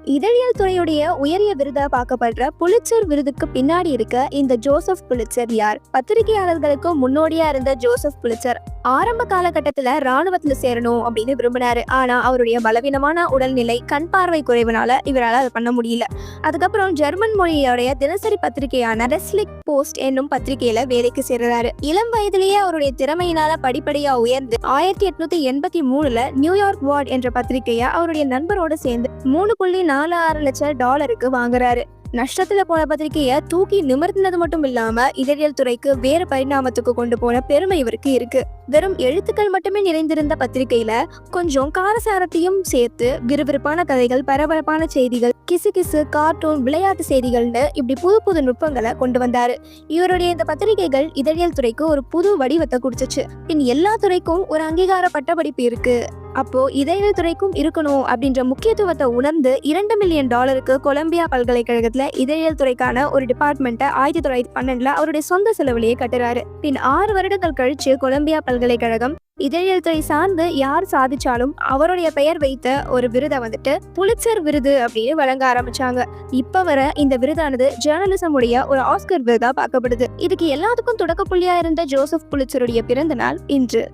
இதழியல் துறையுடைய உயரிய விருதா பார்க்கப்படுற புலிச்சர் விருதுக்கு பின்னாடி இருக்க இந்த ஜோசப் புலிச்சர் யார்? பத்திரிகையாளர்களுக்கு முன்னோடியா இருந்த ஜோசப் புலிச்சர் ஆரம்ப காலகட்டத்துல ராணுவத்துல சேரணும் அப்படின்னு விரும்பினாரு. ஆனா அவருடைய பலவீனமான உடல்நிலை கண் பார்வை குறைவுனால இவரால் அதை பண்ண முடியல. அதுக்கப்புறம் ஜெர்மன் மொழியோடைய தினசரி பத்திரிகையான ரெஸ்லிக் போஸ்ட் என்னும் பத்திரிகையில வேலைக்கு சேர்றாரு. இளம் வயதிலேயே அவருடைய திறமையினால படிப்படியா உயர்ந்து ஆயிரத்தி எட்நூத்தி எண்பத்தி மூணுல நியூயார்க் வார்ட் என்ற பத்திரிகையை அவருடைய நண்பரோட சேர்ந்து மூணு புள்ளி நாலு ஆறு லட்சம் டாலருக்கு வாங்குறாரு. நஷ்டத்துல போன பத்திரிகையை தூக்கி நிமிர்த்தினது மட்டும் இல்லாம இதழியல் துறைக்கு வேறு பரிணாமத்துக்கு கொண்டு போன பெருமை இவருக்கு இருக்கு. வெறும் எழுத்துக்கள் மட்டுமே நிறைந்திருந்த பத்திரிகையில கொஞ்சம் காரசாரத்தையும் சேர்த்து விறுவிறுப்பான கதைகள் பரபரப்பான செய்திகள் கிசு கிசு கார்ட்டூன் விளையாட்டு செய்திகள்னு இப்படி புது புது நுட்பங்களை கொண்டு வந்தாரு. இவருடைய இந்த பத்திரிகைகள் இதழியல் துறைக்கு ஒரு புது வடிவத்தை கொடுத்துச்சு. பின் எல்லா துறைக்கும் ஒரு அங்கீகார பட்டப்படிப்பு இருக்கு. அப்போ இதழியல் துறைக்கும் இருக்கணும் அப்படின்ற முக்கியத்துவத்தை உணர்ந்து இரண்டு மில்லியன் டாலருக்கு கொலம்பியா பல்கலைக்கழகத்துல இதழியல் துறைக்கான ஒரு டிபார்ட்மெண்ட்டை ஆயிரத்தி தொள்ளாயிரத்தி பன்னெண்டுல அவருடைய சொந்த செலவிலேயே கட்டுறாரு. பின் ஆறு வருடங்கள் கழிச்சு கொலம்பியா பல்கலைக்கழகம் இதழியல் துறை சார்ந்து யார் சாதிச்சாலும் அவருடைய பெயர் வைத்த ஒரு விருதை வந்துட்டு புலிச்சர் விருது அப்படின்னு வழங்க ஆரம்பிச்சாங்க. இப்ப வர இந்த விருதானது ஜேர்னலிசம் உடைய ஒரு ஆஸ்கர் விருதா பார்க்கப்படுது. இதுக்கு எல்லாத்துக்கும் தொடக்க புள்ளியா இருந்த ஜோசப் புலிச்சருடைய பிறந்த நாள் இன்று.